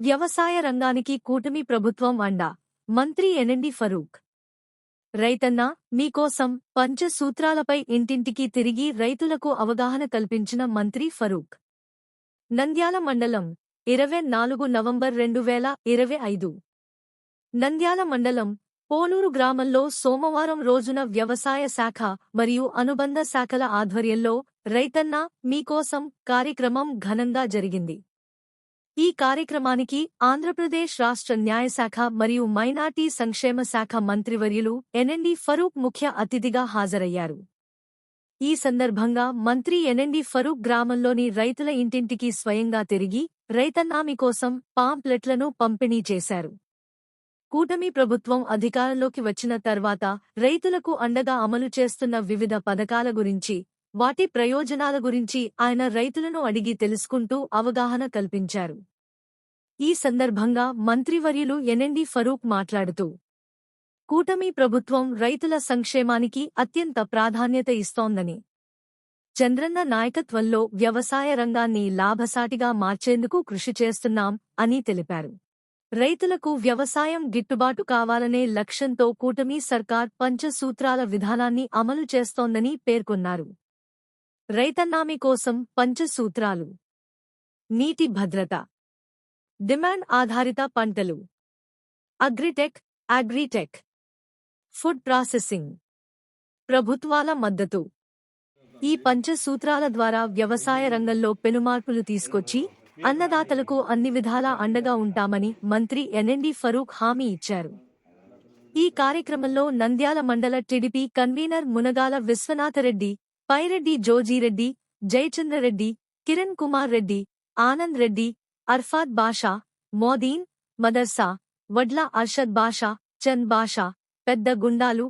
వ్యవసాయ రంగానికి కూటమి ప్రభుత్వం అండా. మంత్రి ఎనండి ఫరూక్. రైతన్న మీకోసం పంచసూత్రాలపై ఇంటింటికి తిరిగి రైతులకు అవగాహన కల్పించిన మంత్రి ఫరూక్. నంద్యాల మండలం ఇరవై నాలుగు నవంబర్ రెండు వేల ఇరవై ఐదు. నంద్యాల మండలం పోలూరు గ్రామంలో సోమవారం రోజున వ్యవసాయ శాఖ మరియు అనుబంధ శాఖల ఆధ్వర్యంలో రైతన్న మీకోసం కార్యక్రమం ఘనంగా జరిగింది. ఈ కార్యక్రమానికి ఆంధ్రప్రదేశ్ రాష్ట్ర న్యాయశాఖ మరియు మైనార్టీ సంక్షేమ శాఖ మంత్రివర్యులు ఎన్ఎండి ఫరూక్ ముఖ్య అతిథిగా హాజరయ్యారు. ఈ సందర్భంగా మంత్రి ఎన్ఎండి ఫరూక్ గ్రామంలోని రైతుల ఇంటింటికి స్వయంగా తిరిగి రైతన్నామి కోసం పాంప్లెట్లను పంపిణీ చేశారు. కూటమి ప్రభుత్వం అధికారంలోకి వచ్చిన తర్వాత రైతులకు అండగా అమలు చేస్తున్న వివిధ పథకాల గురించి వాటి ప్రయోజనాల గురించి ఆయన రైతులను అడిగి తెలుసుకుంటూ అవగాహన కల్పించారు. ఈ సందర్భంగా మంత్రివర్యులు ఎన్ఎండి ఫరూక్ మాట్లాడుతూ కూటమి ప్రభుత్వం రైతుల సంక్షేమానికి అత్యంత ప్రాధాన్యత ఇస్తోందని చంద్రన్న నాయకత్వంలో వ్యవసాయ రంగాన్ని లాభసాటిగా మార్చేందుకు కృషి చేస్తున్నాం అని తెలిపారు. రైతులకు వ్యవసాయం గిట్టుబాటు కావాలనే లక్ష్యంతో కూటమి సర్కార్ పంచసూత్రాల విధానాన్ని అమలు చేస్తోందని పేర్కొన్నారు. రైతన్నామి కోసం పంచసూత్రాలు. నీటి భద్రత. డిమాండ్ ఆధారిత పంటలు. Agritech agritech. Food processing. ప్రభుత్వాల మద్దతు. ఈ పంచసూత్రాల ద్వారా వ్యవసాయ రంగంలో పెనుమార్పులు తీసుకొచ్చి అన్నదాతలకు అన్ని విధాలా అండగా ఉంటామని మంత్రి ఎన్ఎండి ఫరూక్ హామీ ఇచ్చారు. ఈ కార్యక్రమంలో నంద్యాల మండల టిడిపి కన్వీనర్ మునగాల విశ్వనాథరెడ్డి పైరెడ్డి జోజీరెడ్డి జయచంద్రరెడ్డి కిరణ్ కుమార్ రెడ్డి ఆనంద్ రెడ్డి అర్ఫాద్ బాషా మోదీన్ మదర్సా వడ్ల అర్షద్ బాషా చంద్ బాషా పెద్ద గుండాలు